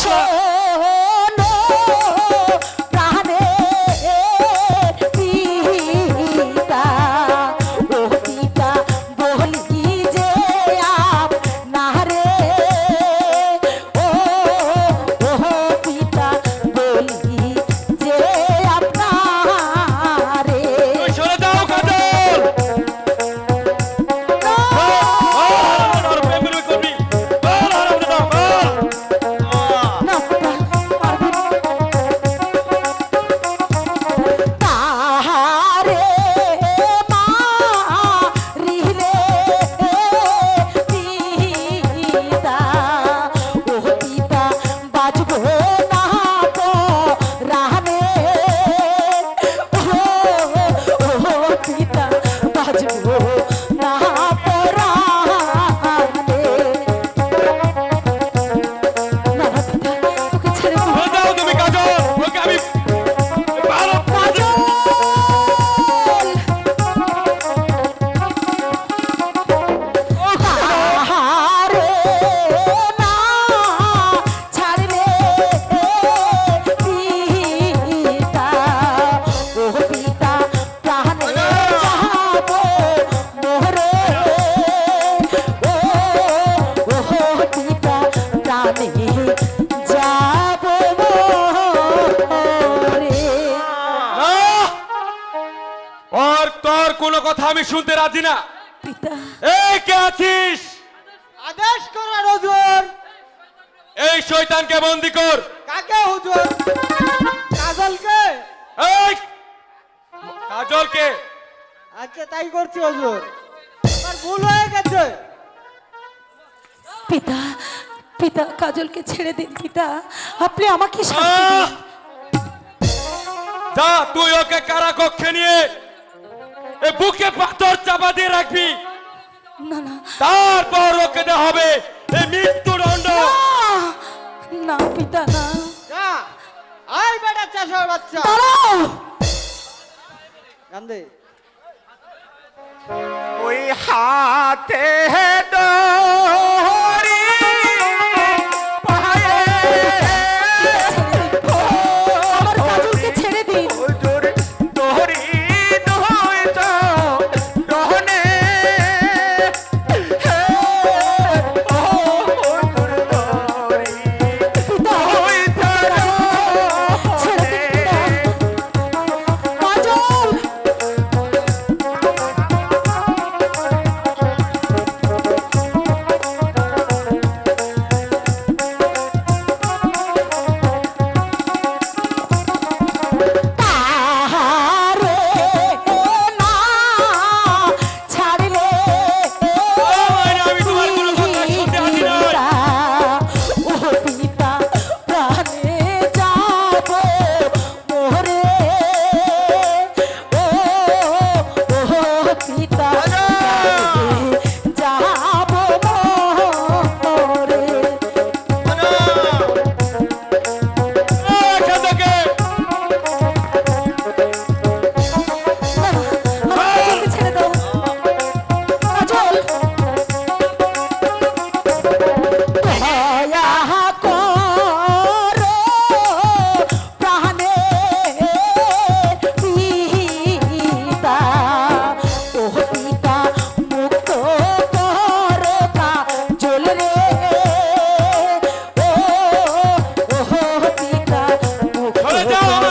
শোনো কাজল কোনো কথা আমি শুনতে রাজি না। পিতা। এই কে আছিস? আদেশ করেন হুজুর। এই শয়তানকে বন্দি কর। কাকে হুজুর? কাজলকে। এই কাজলকে। আচ্ছা তাই করছি হুজুর। আমার ভুল হয়ে গেছে। পিতা পিতা কাজলকে ছেড়ে দিন পিতা। আপনি আমাকে শাস্তি দিন। যা তুই ওকে কারা কক্ষে নিয়ে বুকে পাথর চাপা দিয়ে রাখবি। না না। তারপর ওকে দেওয়া হবে এই মৃত্যুদণ্ড! না পিতা না। যা আই বেটা চাষার বাচ্চা। দাঁড়াও। গান্ধী। ওই হাতে 가자! no.